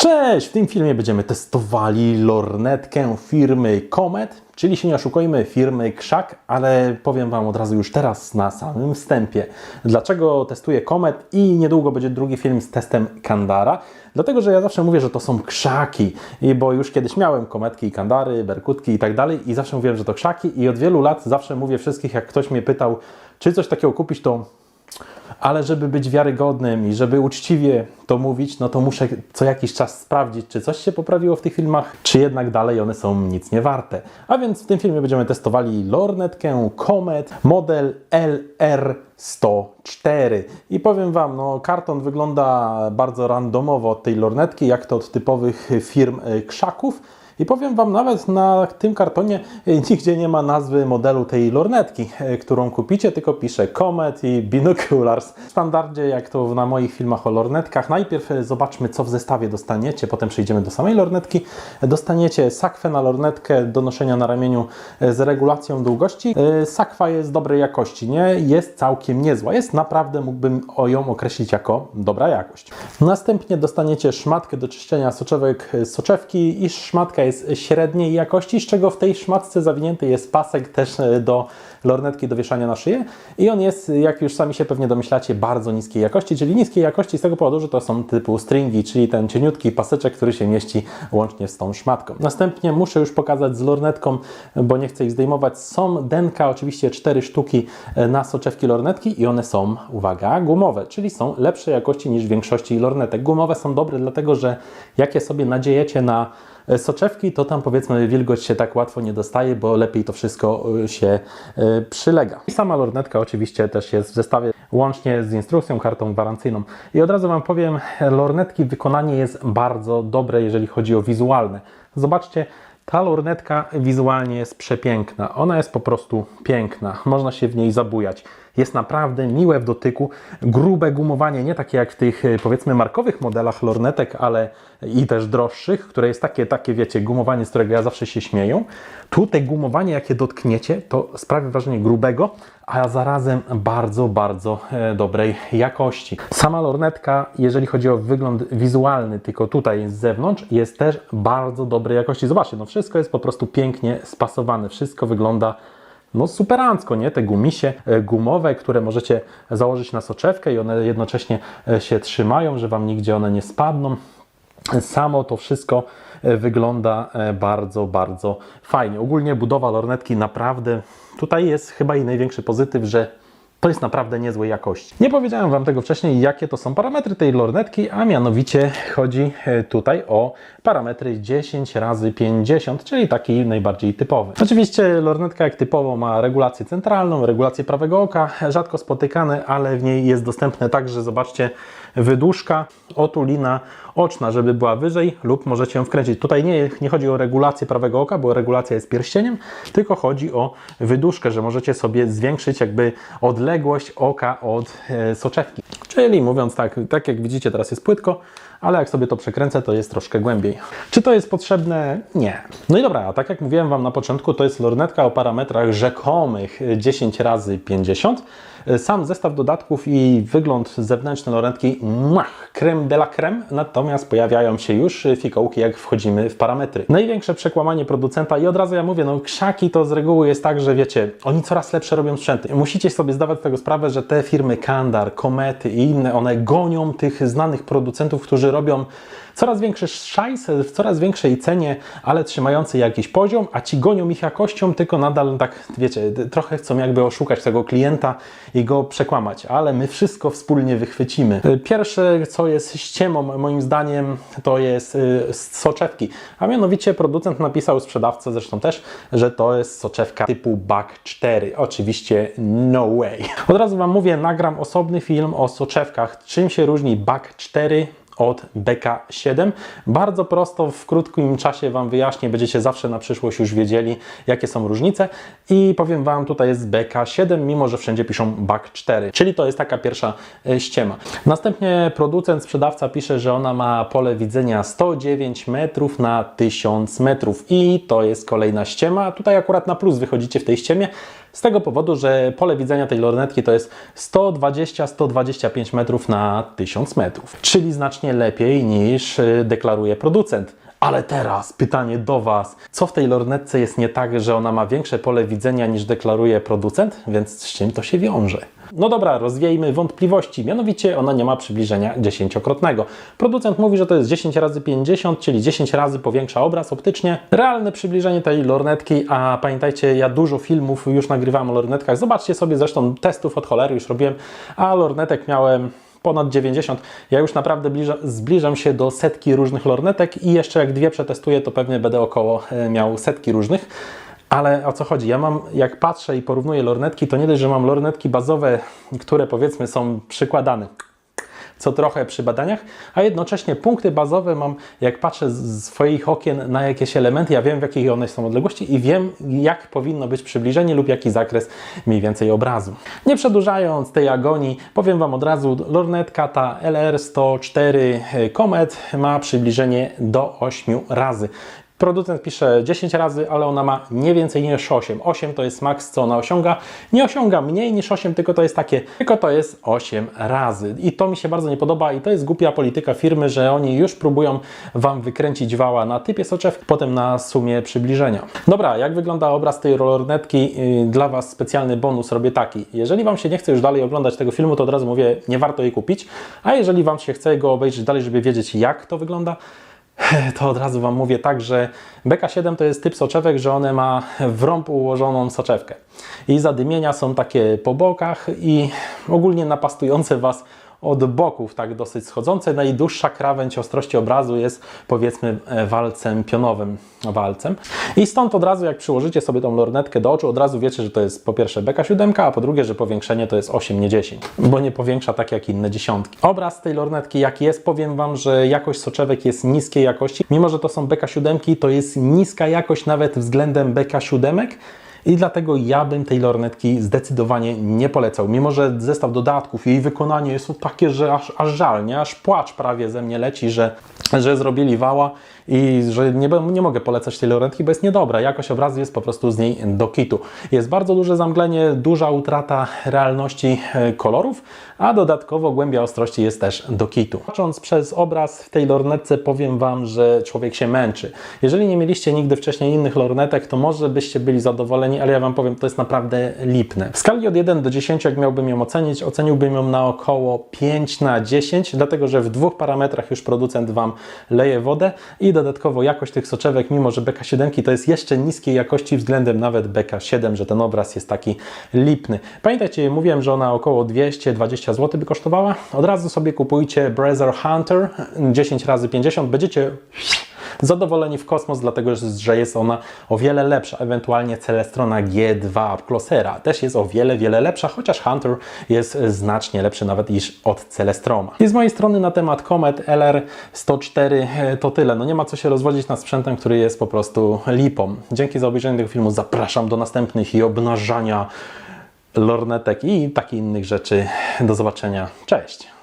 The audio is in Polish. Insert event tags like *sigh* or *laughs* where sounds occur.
Cześć! W tym filmie będziemy testowali lornetkę firmy Comet, czyli się nie oszukujmy, firmy Krzak, ale powiem Wam od razu już teraz na samym wstępie, dlaczego testuję Comet i niedługo będzie drugi film z testem Kandara. Dlatego, że ja zawsze mówię, że to są krzaki, bo już kiedyś miałem kometki i kandary, berkutki i tak dalej i zawsze mówiłem, że to krzaki i od wielu lat zawsze mówię wszystkich, jak ktoś mnie pytał, czy coś takiego kupić, to ale żeby być wiarygodnym i żeby uczciwie to mówić, no to muszę co jakiś czas sprawdzić, czy coś się poprawiło w tych filmach, czy jednak dalej one są nic nie warte. A więc w tym filmie będziemy testowali lornetkę Comet model LR104. I powiem Wam, no karton wygląda bardzo randomowo od tej lornetki, jak to od typowych firm y, krzaków. I powiem Wam, nawet na tym kartonie e, nigdzie nie ma nazwy modelu tej lornetki, e, którą kupicie, tylko pisze Comet i Binoculars. W standardzie, jak to na moich filmach o lornetkach, najpierw e, zobaczmy, co w zestawie dostaniecie, potem przejdziemy do samej lornetki. Dostaniecie sakwę na lornetkę do noszenia na ramieniu z regulacją długości. Sakwa jest dobrej jakości, nie? Jest całkiem niezła. Jest naprawdę, mógłbym ją określić jako dobra jakość. Następnie dostaniecie szmatkę do czyszczenia soczewek soczewki i szmatka jest średniej jakości, z czego w tej szmatce zawinięty jest pasek też e, do lornetki do wieszania na szyję i on jest, jak już sami się pewnie domyślacie, bardzo niskiej jakości, czyli niskiej jakości z tego powodu, że to są typu stringi, czyli ten cieniutki paseczek, który się mieści łącznie z tą szmatką. Następnie muszę już pokazać z lornetką, bo nie chcę ich zdejmować. Są denka, oczywiście cztery sztuki e, na soczewki lornetki i one są, uwaga, gumowe, czyli są lepszej jakości niż w większości lornetek. Gumowe są dobre dlatego, że jak je sobie nadziejecie na soczewki, to tam powiedzmy wilgoć się tak łatwo nie dostaje, bo lepiej to wszystko e, się e, przylega. I sama lornetka oczywiście też jest w zestawie łącznie z instrukcją, kartą gwarancyjną. I od razu Wam powiem, lornetki wykonanie jest bardzo dobre, jeżeli chodzi o wizualne. Zobaczcie, ta lornetka wizualnie jest przepiękna. Ona jest po prostu piękna. Można się w niej zabujać. Jest naprawdę miłe w dotyku. Grube gumowanie, nie takie jak w tych e, powiedzmy markowych modelach lornetek, ale i też droższych, które jest takie, takie wiecie, gumowanie, z którego ja zawsze się śmieję. Tu te gumowanie, jakie dotkniecie, to sprawia wrażenie grubego, a zarazem bardzo, bardzo e, dobrej jakości. Sama lornetka, jeżeli chodzi o wygląd wizualny, tylko tutaj z zewnątrz, jest też bardzo dobrej jakości. Zobaczcie, no wszystko jest po prostu pięknie spasowane, wszystko wygląda no superancko, nie? Te gumisie e, gumowe, które możecie założyć na soczewkę i one jednocześnie e, się trzymają, że Wam nigdzie one nie spadną. Samo to wszystko wygląda bardzo, bardzo fajnie. Ogólnie budowa lornetki naprawdę, tutaj jest chyba i największy pozytyw, że to jest naprawdę niezłej jakości. Nie powiedziałem Wam tego wcześniej, jakie to są parametry tej lornetki, a mianowicie chodzi e, tutaj o parametry 10 razy 50, czyli taki najbardziej typowy. Oczywiście lornetka jak typowo ma regulację centralną, regulację prawego oka, rzadko spotykane, ale w niej jest dostępne także, zobaczcie, wydłużka, otulina oczna, żeby była wyżej lub możecie ją wkręcić. Tutaj nie, nie chodzi o regulację prawego oka, bo regulacja jest pierścieniem, tylko chodzi o wydłużkę, że możecie sobie zwiększyć jakby odległość oka od e, soczewki. Czyli mówiąc tak, tak jak widzicie teraz jest płytko, ale jak sobie to przekręcę, to jest troszkę głębiej. Czy to jest potrzebne? Nie. No i dobra, a tak jak mówiłem Wam na początku, to jest lornetka o parametrach rzekomych 10 razy 50 sam zestaw dodatków i wygląd zewnętrzny lornetki, muah, creme de la creme, natomiast pojawiają się już fikołki, jak wchodzimy w parametry. Największe przekłamanie producenta i od razu ja mówię, no krzaki to z reguły jest tak, że wiecie, oni coraz lepsze robią sprzęty. Musicie sobie zdawać z tego sprawę, że te firmy Kandar, Komety i inne, one gonią tych znanych producentów, którzy robią coraz większy szajs w coraz większej cenie, ale trzymający jakiś poziom, a ci gonią ich jakością, tylko nadal tak, wiecie, trochę chcą jakby oszukać tego klienta i go przekłamać, ale my wszystko wspólnie wychwycimy. Pierwsze, co jest ściemą, moim zdaniem, to jest y, soczewki, a mianowicie producent napisał sprzedawcę zresztą też, że to jest soczewka typu BAK 4. Oczywiście no way. Od razu Wam mówię, nagram osobny film o soczewkach, czym się różni BAK 4 od BK7. Bardzo prosto, w krótkim czasie Wam wyjaśnię, będziecie zawsze na przyszłość już wiedzieli, jakie są różnice i powiem Wam, tutaj jest BK7, mimo że wszędzie piszą BAK4, czyli to jest taka pierwsza e, ściema. Następnie producent, sprzedawca pisze, że ona ma pole widzenia 109 metrów na 1000 metrów i to jest kolejna ściema. Tutaj akurat na plus wychodzicie w tej ściemie. Z tego powodu, że pole widzenia tej lornetki to jest 120-125 metrów na 1000 metrów, czyli znacznie lepiej niż y, deklaruje producent. Ale teraz pytanie do Was. Co w tej lornetce jest nie tak, że ona ma większe pole widzenia niż deklaruje producent? Więc z czym to się wiąże? No dobra, rozwiejmy wątpliwości. Mianowicie ona nie ma przybliżenia dziesięciokrotnego. Producent mówi, że to jest 10 razy 50, czyli 10 razy powiększa obraz optycznie. Realne przybliżenie tej lornetki, a pamiętajcie, ja dużo filmów już nagrywam o lornetkach. Zobaczcie sobie zresztą testów od cholery już robiłem, a lornetek miałem ponad 90. Ja już naprawdę bliża, zbliżam się do setki różnych lornetek i jeszcze jak dwie przetestuję, to pewnie będę około e, miał setki różnych. Ale o co chodzi? Ja mam, jak patrzę i porównuję lornetki, to nie dość, że mam lornetki bazowe, które powiedzmy są przykładane co trochę przy badaniach, a jednocześnie punkty bazowe mam, jak patrzę z swoich okien na jakieś elementy, ja wiem w jakiej one są odległości i wiem jak powinno być przybliżenie lub jaki zakres mniej więcej obrazu. Nie przedłużając tej agonii, powiem Wam od razu, lornetka ta LR104 Comet ma przybliżenie do 8 razy. Producent pisze 10 razy, ale ona ma nie więcej niż 8. 8 to jest maks, co ona osiąga. Nie osiąga mniej niż 8, tylko to jest takie, tylko to jest 8 razy. I to mi się bardzo nie podoba i to jest głupia polityka firmy, że oni już próbują Wam wykręcić wała na typie soczewki, potem na sumie przybliżenia. Dobra, jak wygląda obraz tej lornetki? Yy, Dla Was specjalny bonus robię taki. Jeżeli Wam się nie chce już dalej oglądać tego filmu, to od razu mówię, nie warto jej kupić. A jeżeli Wam się chce go obejrzeć dalej, żeby wiedzieć jak to wygląda, *laughs* to od razu Wam mówię tak, że BK7 to jest typ soczewek, że one ma w rąb ułożoną soczewkę. I zadymienia są takie po bokach i ogólnie napastujące Was od boków, tak dosyć schodzące. Najdłuższa krawędź ostrości obrazu jest powiedzmy e, walcem pionowym, walcem. I stąd od razu jak przyłożycie sobie tą lornetkę do oczu, od razu wiecie, że to jest po pierwsze BK7, a po drugie, że powiększenie to jest 8, nie 10, bo nie powiększa tak jak inne dziesiątki. Obraz tej lornetki jaki jest, powiem Wam, że jakość soczewek jest niskiej jakości. Mimo, że to są BK7, to jest niska jakość nawet względem BK7, i dlatego ja bym tej lornetki zdecydowanie nie polecał. Mimo, że zestaw dodatków jej wykonanie jest takie, że aż, aż żal, nie? Aż płacz prawie ze mnie leci, że, że zrobili wała i że nie, nie mogę polecać tej lornetki, bo jest niedobra. Jakość obrazu jest po prostu z niej do kitu. Jest bardzo duże zamglenie, duża utrata realności e, kolorów, a dodatkowo głębia ostrości jest też do kitu. Patrząc przez obraz w tej lornetce powiem Wam, że człowiek się męczy. Jeżeli nie mieliście nigdy wcześniej innych lornetek, to może byście byli zadowoleni, ale ja Wam powiem, to jest naprawdę lipne. W skali od 1 do 10, jak miałbym ją ocenić, oceniłbym ją na około 5 na 10, dlatego że w dwóch parametrach już producent Wam leje wodę i dodatkowo jakość tych soczewek, mimo że BK7 to jest jeszcze niskiej jakości względem nawet BK7, że ten obraz jest taki lipny. Pamiętajcie, mówiłem, że ona około 220 zł by kosztowała. Od razu sobie kupujcie Brazzer Hunter 10 razy 50 będziecie zadowoleni w kosmos, dlatego że jest ona o wiele lepsza. Ewentualnie Celestrona G2 Closera też jest o wiele, wiele lepsza, chociaż Hunter jest znacznie lepszy nawet niż od Celestroma. I z mojej strony na temat Comet LR104 to tyle. No nie ma co się rozwodzić nad sprzętem, który jest po prostu lipą. Dzięki za obejrzenie tego filmu. Zapraszam do następnych i obnażania lornetek i takich innych rzeczy. Do zobaczenia. Cześć!